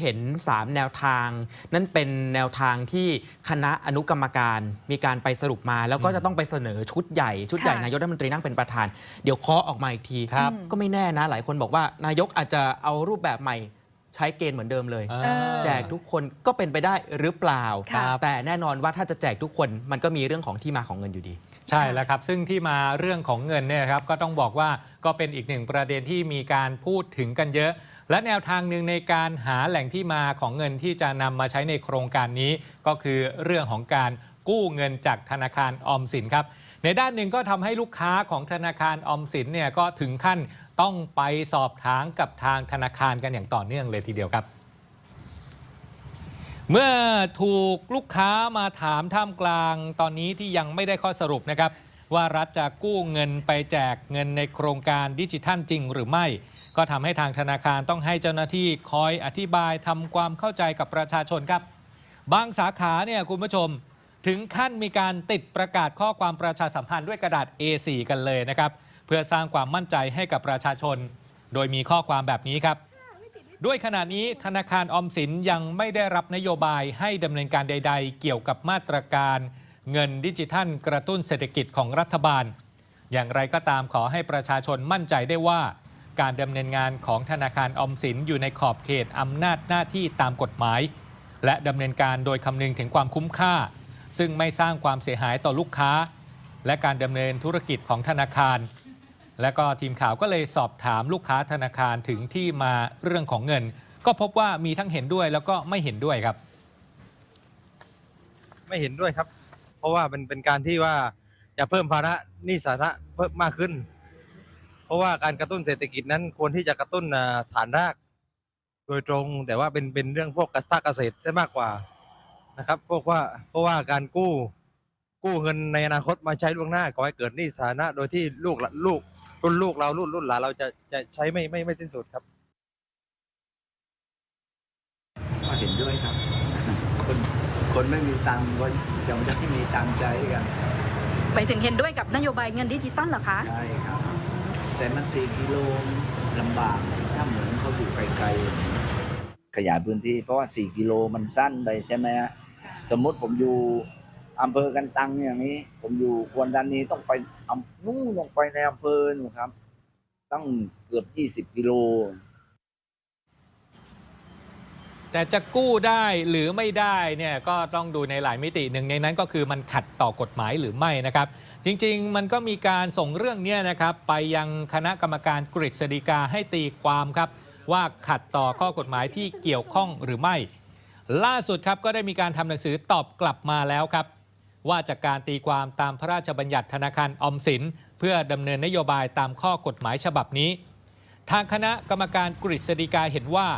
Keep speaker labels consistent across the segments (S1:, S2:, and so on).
S1: เห็น 3 แนวทาง นั่นเป็นแนวทางที่คณะอนุกรรมการมีการไปสรุปมา แล้วก็จะต้องไปเสนอชุดใหญ่ชุดใหญ่
S2: ค่ะ
S1: นายกรัฐมนตรีนั่งเป็นประธาน เดี๋ยวเคาะออกมาอีกที
S3: ครับ
S1: ก็ไม่แน่นะ หลายคนบอกว่านายกอาจจะเอารูปแบบใหม่ใช้เกณฑ์เหมือนเดิมเลย
S3: อ่า
S2: เออ
S1: แจกทุกคนก็เป็นไปได้หรือเปล่า
S2: ค่ะ
S1: แต่แน่นอนว่าถ้าจะแจกทุกคนมันก็มีเรื่องของที่มาของเงินอยู่ดี
S3: ใช่แล้วครับ ซึ่งที่มาเรื่องของเงินเนี่ยครับก็ต้องบอกว่าก็เป็นอีกหนึ่งประเด็นที่มีการพูดถึงกันเยอะ และแนวทางหนึ่งในการหาแหล่งที่มาของเงินที่จะนำมาใช้ในโครงการนี้ ก็คือเรื่องของการกู้เงินจากธนาคารออมสินครับ ในด้านหนึ่งก็ทำให้ลูกค้าของธนาคารออมสินเนี่ยก็ถึงขั้นต้องไปสอบถามกับทางธนาคารกันอย่างต่อเนื่องเลยทีเดียวครับเมื่อถูกลูกค้ามาถามท่ามกลางตอนนี้ที่ยังไม่ได้ข้อสรุปนะครับ ว่ารัฐจะกู้เงินไปแจกเงินในโครงการดิจิทัลจริงหรือไม่ ก็ทำให้ทางธนาคารต้องให้เจ้าหน้าที่คอยอธิบายทำความเข้าใจกับประชาชนครับ บางสาขาเนี่ยคุณผู้ชม ถึงขั้นมีการติดประกาศข้อความประชาสัมพันธ์ด้วยกระดาษ A4 กันเลยนะครับ เพื่อสร้างความมั่นใจให้กับประชาชน โดยมีข้อความแบบนี้ครับด้วยขณะนี้ธนาคารออมสินยังไม่ได้รับนโยบายให้ดำเนินการใด ๆ เกี่ยวกับมาตรการ เงินดิจิทัลกระตุ้นเศรษฐกิจของรัฐบาล อย่างไรก็ตามขอให้ประชาชนมั่นใจได้ว่า การดำเนินงานของธนาคารออมสินอยู่ในขอบเขตอำนาจหน้าที่ตามกฎหมาย และดำเนินการโดยคำนึงถึงความคุ้มค่า ซึ่งไม่สร้างความเสียหายต่อลูกค้า และการดำเนินธุรกิจของธนาคาร และก็ทีมข่าวก็เลยสอบถามลูกค้าธนาคารถึงที่มาเรื่องของเงิน ก็พบว่ามีทั้งเห็นด้วยแล้วก็ไม่เห็นด้วยครับ
S4: ไม่เห็นด้วยครับ ราะว่ามันเป็นการที่ว่าจะเพิ่มภาระหนี้สาธารณะเพิ่มมากขึ้น เพราะว่าการกระตุ้นเศรษฐกิจนั้นควรที่จะกระตุ้นอ่าฐานราก โดยตรงแต่ว่าเป็นเป็นเรื่องพวกภาคเกษตรใช่มากกว่านะครับพวกว่าเพราะว่าการกู้กู้เงินในอนาคตมาใช้ล่วงหน้าก่อให้เกิดหนี้สาธารณะโดยที่ลูกหลานลูกรุ่นลูกเรารุ่นรุ่นหลานเราจะจะใช้ไม่ไม่ไม่สิ้นสุดครับ
S5: คนไม่มีตังค์ก็ยังได้มีตังค์ใช้กัน
S2: ไปถึงเห็นด้วยกับนโยบายเงินดิจิตอลเหรอคะ
S5: ใช่ครับ แต่มันสี่กิโลลำบากถ้าเหมือนเขาอยู่ไกลๆขยายพื้นที่เพราะว่าสี่กิโลมันสั้นไปใช่ไหมฮะสมมติผมอยู่อำเภอกันตังอย่างนี้ ผมอยู่ควรดันนี้ต้องไปอำนู่นลงไปในอำเภอนู่นครับ ต้องเกือบยี่สิบกิโล
S3: แต่จะกู้ได้หรือไม่ได้เนี่ยก็ต้องดูในหลายมิติหนึ่งในนั้นก็คือมันขัดต่อกฎหมายหรือไม่นะครับ จริงๆ มันก็มีการส่งเรื่องเนี้นะครับ ไปยังคณะกรรมการกฤษฎีกาให้ตีความครับ ว่าขัดต่อข้อกฎหมายที่เกี่ยวข้องหรือไม่ ล่าสุดครับก็ได้มีการทำหนังสือตอบกลับมาแล้วครับ ว่าจากการตีความตามพระราชบัญญัติธนาคารออมสิน เพื่อดำเนินนโยบายตามข้อกฎหมายฉบับนี้ ทางคณะกรรมการกฤษฎีกาเห็นว่า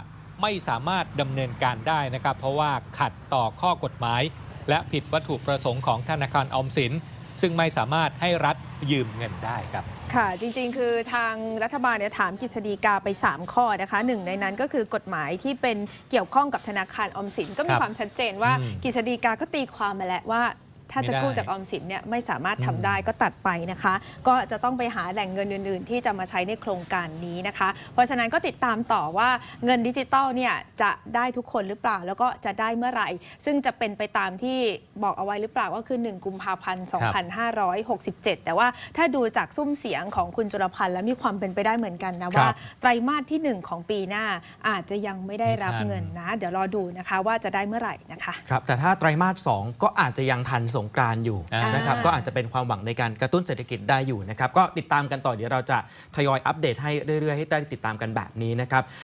S3: ไม่สามารถดำเนินการได้นะครับ เพราะว่าขัดต่อข้อกฎหมาย และผิดวัตถุประสงค์ของธนาคารออมสิน ซึ่งไม่สามารถให้รัฐยืมเงินได้ครับ
S6: ค่ะจริงๆ คือทางรัฐบาลเนี่ยถามกฤษฎีกาไป 3 ข้อนะคะหนึ่งในนั้นก็คือกฎหมายที่เป็นเกี่ยวข้องกับธนาคารออมสินก็มี
S3: ครับ
S6: ความชัดเจนว่า
S3: อืม
S6: กฤษฎีกาก็ตีความมาแล้วว่า ถ้าจะ
S3: ไม่ได้
S6: กู้จากออมสินเนี่ยไม่สามารถทำ
S3: อืม
S6: ได้ก็ตัดไปนะคะ ก็จะต้องไปหาแหล่งเงินอื่น ๆ ที่จะมาใช้ในโครงการนี้นะคะ เพราะฉะนั้นก็ติดตามต่อว่าเงินดิจิตอลเนี่ยจะได้ทุกคนหรือเปล่าแล้วก็จะได้เมื่อไหร่ ซึ่งจะเป็นไปตามที่บอกเอาไว้หรือเปล่าก็คือ 1 กุมภาพันธ์ 2567 แต่ว่าถ้าดูจากซุ้มเสียงของคุณจุลพันธ์แล้วมีความเป็นไปได้เหมือนกันนะว่าไตรมาสที่ 1 ของปีหน้าอาจจะยังไม่ได้รับ
S3: ไม่ทัน
S6: เงินนะ เดี๋ยวรอดูนะคะว่าจะได้เมื่อไหร่นะคะ
S1: ครับแต่ถ้าไตรมาส2ก็อาจจะยังทันสงกรานต์อยู่
S3: อ่าน
S1: นะครับก็อาจจะเป็นความหวังในการกระตุ้นเศรษฐกิจได้อยู่นะครับก็ติดตามกันต่อเดี๋ยวเราจะทยอยอัปเดตให้เรื่อยๆให้ได้ติดตามกันแบบนี้นะครับ